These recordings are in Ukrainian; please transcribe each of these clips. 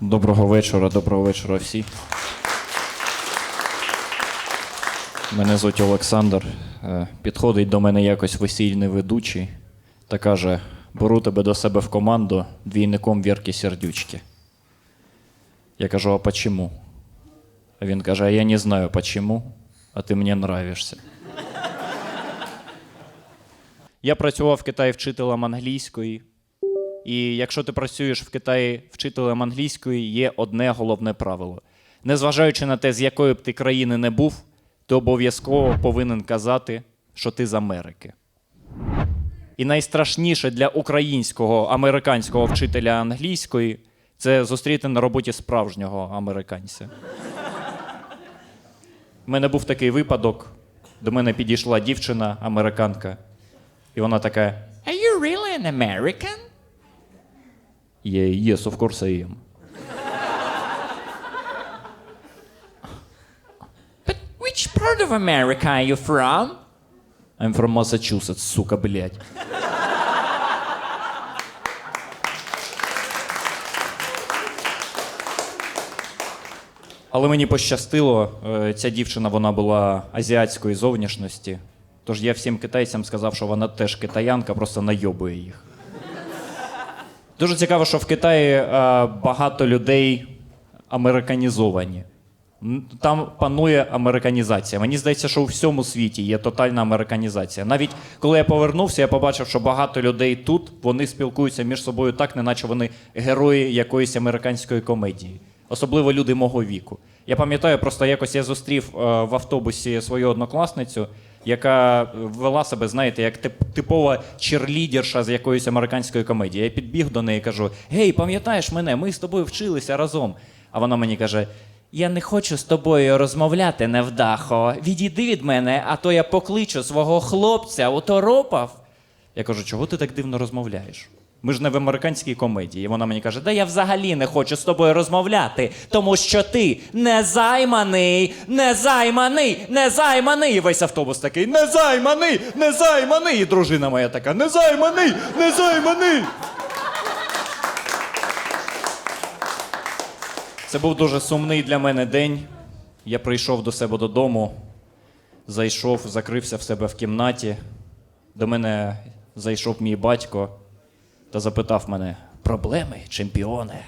Доброго вечора, доброго вечора всі. Мене звуть Олександр. Е, Підходить до мене якось весільний ведучий та каже: беру тебе до себе в команду двійником Вірки Сердючки. Я кажу, а почему? А він каже, а я не знаю почему, а ти мені нравишся. Я працював в Китаї вчителем англійської. І якщо ти працюєш в Китаї вчителем англійської, є одне головне правило. Незважаючи на те, з якої б ти країни не був, ти обов'язково повинен казати, що ти з Америки. І найстрашніше для українського американського вчителя англійської це зустріти на роботі справжнього американця. У мене був такий випадок. До мене підійшла дівчина, американка, і вона така: Are you really an American? Yeah, yes, of course I am. But which part of America are you from? I'm from Massachusetts, сука, блядь. Але мені пощастило, е, ця дівчина вона була азіатської зовнішності. Тож я всім китайцям сказав, що вона теж китаянка, просто найобує їх. Дуже цікаво, що в Китаї е, багато людей американізовані. Там панує американізація. Мені здається, що у всьому світі є тотальна американізація. Навіть коли я повернувся, я побачив, що багато людей тут вони спілкуються між собою так, неначе вони герої якоїсь американської комедії, особливо люди мого віку. Я пам'ятаю, просто якось я зустрів е, в автобусі свою однокласницю, яка вела себе, знаєте, як тип- типова черлідерша з якоїсь американської комедії. Я підбіг до неї і кажу: Гей, пам'ятаєш мене? Ми з тобою вчилися разом. А вона мені каже: Я не хочу з тобою розмовляти, невдахо. Відійди від мене, а то я покличу свого хлопця, уторопав. Я кажу, чого ти так дивно розмовляєш? Ми ж не в американській комедії. І вона мені каже: Да я взагалі не хочу з тобою розмовляти, тому що ти незайманий, незайманий, незайманий. І весь автобус такий незайманий, незайманий. І дружина моя така незайманий, незайманий. Це був дуже сумний для мене день. Я прийшов до себе додому, зайшов, закрився в себе в кімнаті. До мене зайшов мій батько та запитав мене: проблеми, чемпіони.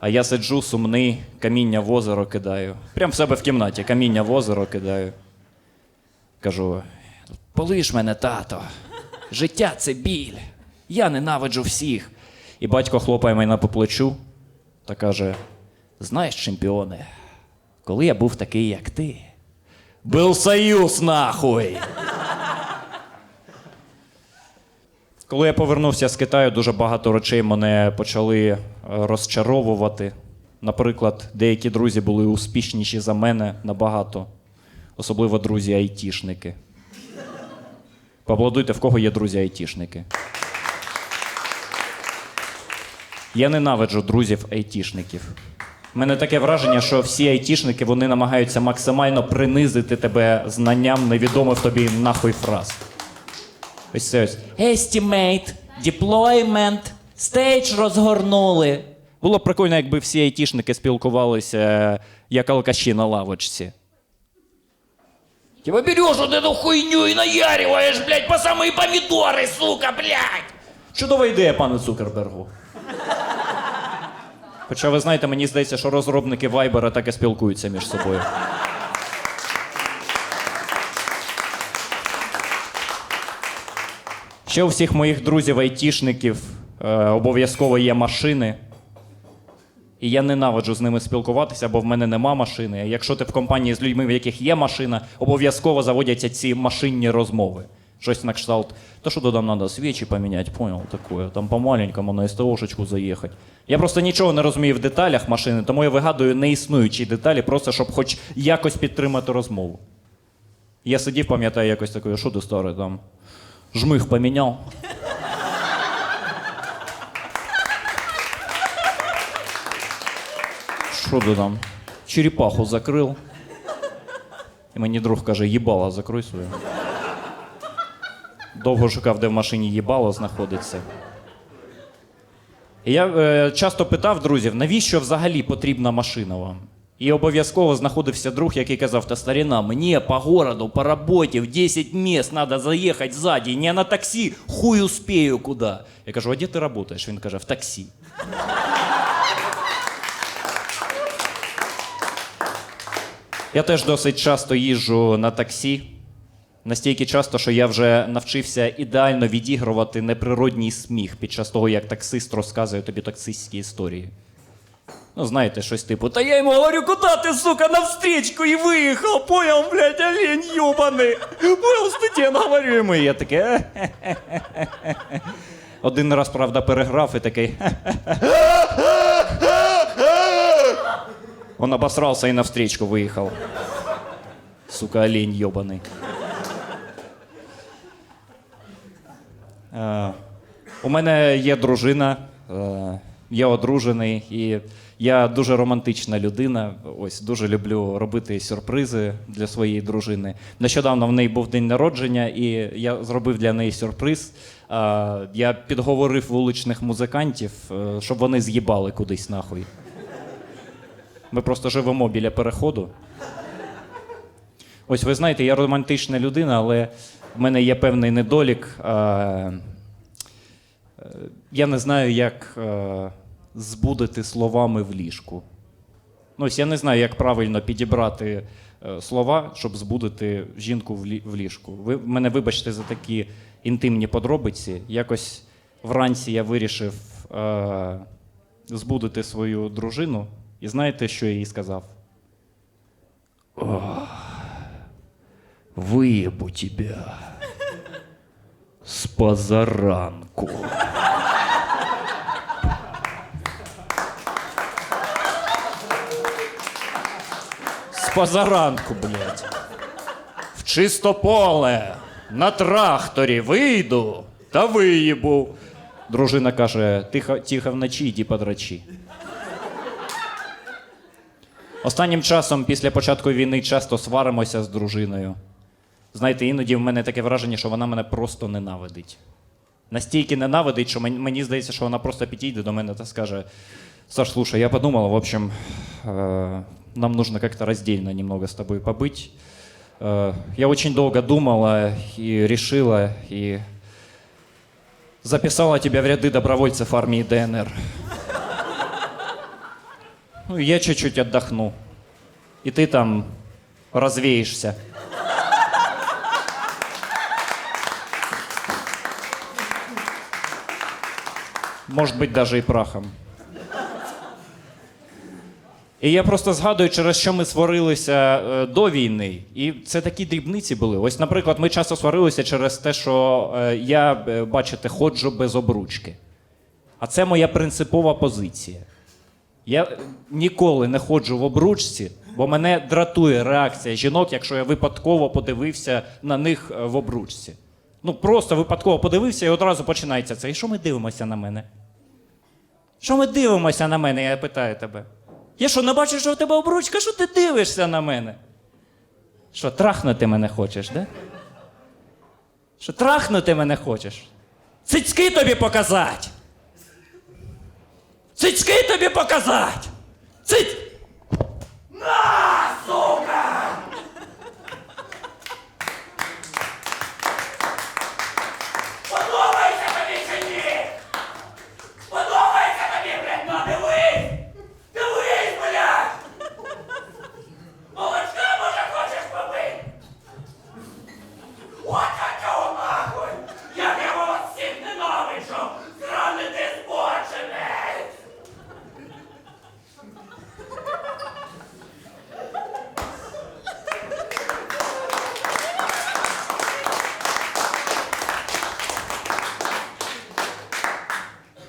А я сиджу сумний, каміння в озеро кидаю. Прям в себе в кімнаті, каміння в озеро кидаю. Кажу: полиш мене, тато. Життя це біль. Я ненавиджу всіх. І батько хлопає мене по плечу та каже: Знаєш, чемпіоне, коли я був такий, як ти, був союз нахуй. Коли я повернувся з Китаю, дуже багато речей мене почали е, розчаровувати. Наприклад, деякі друзі були успішніші за мене набагато, особливо друзі айтішники. Поаплодуйте, в кого є друзі айтішники. Я ненавиджу друзів айтішників. У мене таке враження, що всі айтішники вони намагаються максимально принизити тебе знанням невідомих тобі нахуй фраз. Ось це ось. Estimate, deployment, stage розгорнули. Було б прикольно, якби всі айтішники спілкувалися е, як алкаші на лавочці. Типа берешь вот эту хуйню и наяриваешь, блядь, по самые помидоры, сука, блядь! Чудова ідея, пане Цукербергу. Хоча ви знаєте, мені здається, що розробники Viber так і спілкуються між собою. Ще у всіх моїх друзів-айтішників е, обов'язково є машини. І я ненавиджу з ними спілкуватися, бо в мене нема машини. Якщо ти в компанії з людьми, в яких є машина, обов'язково заводяться ці машинні розмови. Щось на кшталт. То що там треба свічі поміняти, понял, такое. Там по-маленькому на СТОшечку заїхати. Я просто нічого не розумію в деталях машини, тому я вигадую неіснуючі деталі, просто щоб хоч якось підтримати розмову. Я сидів, пам'ятаю, якось такою, що ти старий там? Жмих поміняв. Що ти там? Черепаху закрив. І мені друг каже, їбала, закрой своє. Довго шукав, де в машині їбало знаходиться. І я е, часто питав друзів, навіщо взагалі потрібна машина вам? І обов'язково знаходився друг, який казав: та старіна, мені по городу, по роботі, в 10 місць треба заїхати ззаді, не на таксі, хуй успію куди. Я кажу, а де ти працюєш? Він каже, в таксі. Я теж досить часто їжджу на таксі. Настільки часто, що я вже навчився ідеально відігрувати неприродній сміх під час того, як таксист розказує тобі таксистські історії. Ну, знаєте, щось типу, та я йому говорю, куди ти, сука, навстрічку і виїхав, понял, блядь, олень йобаний. Понял, студент, говорю йому. І я таке. Один раз, правда, переграв і такий. Он обосрался и навстречку выехал. Сука, олень ебаный. Е, у мене є дружина, е, я одружений, і я дуже романтична людина. Ось дуже люблю робити сюрпризи для своєї дружини. Нещодавно в неї був день народження, і я зробив для неї сюрприз. Я підговорив вуличних музикантів, е, щоб вони з'їбали кудись нахуй. Ми просто живемо біля переходу. Ось ви знаєте, я романтична людина, але в мене є певний недолік. Е, я не знаю, як е, збудити словами в ліжку. Ну, ось я не знаю, як правильно підібрати е, слова, щоб збудити жінку в, ліжку. Ви мене вибачте за такі інтимні подробиці. Якось вранці я вирішив е, збудити свою дружину. І знаєте, що я їй сказав? Выебу тебя с позаранку. Позаранку, блядь. В чисто поле, на тракторі вийду та виїбу. Дружина каже: тихо, тихо вночі, йди подрачі. Останнім часом, після початку війни, часто сваримося з дружиною. Знаєте, іноді в мене таке враження, що вона мене просто ненавидить. Настільки ненавидить, що мені, здається, що вона просто підійде до мене та скаже: Саш, слушай, я подумала, в общем, э, нам нужно как-то раздельно немного с тобой побыть. Э, я очень долго думала и решила, и записала тебя в ряды добровольцев армии ДНР. Ну, я чуть-чуть отдохну. И ты там развеешься. Может быть, даже і прахом. І я просто згадую, через що ми сварилися е, до війни. І це такі дрібниці були. Ось, наприклад, ми часто сварилися через те, що е, я, е, бачите, ходжу без обручки. А це моя принципова позиція. Я е, ніколи не ходжу в обручці, бо мене дратує реакція жінок, якщо я випадково подивився на них е, в обручці. Ну, просто випадково подивився і одразу починається це. І що ми дивимося на мене? Що ми дивимося на мене, я питаю тебе. Я що, не бачу, що в тебе обручка, що ти дивишся на мене? Що, трахнути мене хочеш, да? Що трахнути мене хочеш? Цицьки тобі показати! Цицьки тобі показати! Цить! Подобається тобі чи ні? Подобається тобі, блядь, ну дивись! Дивись, блядь! Молочка, може, хочеш попити? От такого нахуй! Як я вас всіх ненавиджу! Сраний ти збочинець!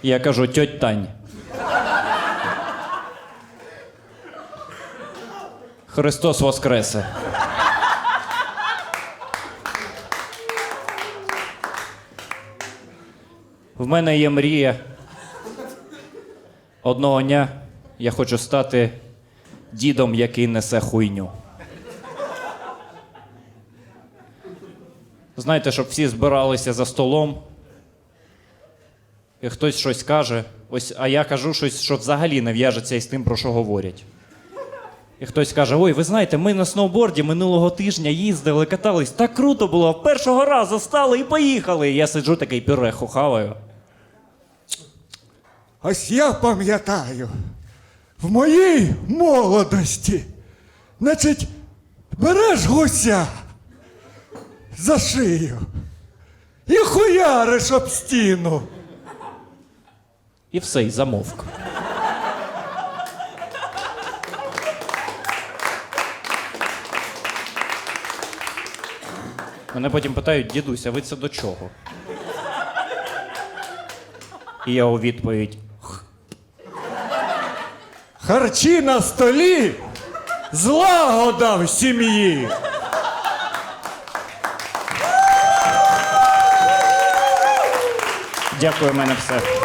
Я кажу, тьоть Тань. Христос Воскресе. В мене є мрія. Одного дня я хочу стати дідом, який несе хуйню. Знаєте, щоб всі збиралися за столом, хтось щось каже, Ось, а я кажу щось, що взагалі не в'яжеться із тим, про що говорять. І хтось каже: Ой, ви знаєте, ми на сноуборді минулого тижня їздили, катались, так круто було, першого разу стали і поїхали. І я сиджу такий пюре хаваю. Ось я пам'ятаю, в моїй молодості, значить, береш гуся за шию і хуяриш об стіну. І все, і замовк. Мене потім питають, дідусь, а ви це до чого? І я у відповідь: Харчі на столі, злагода в сім'ї. дякую, в мене все.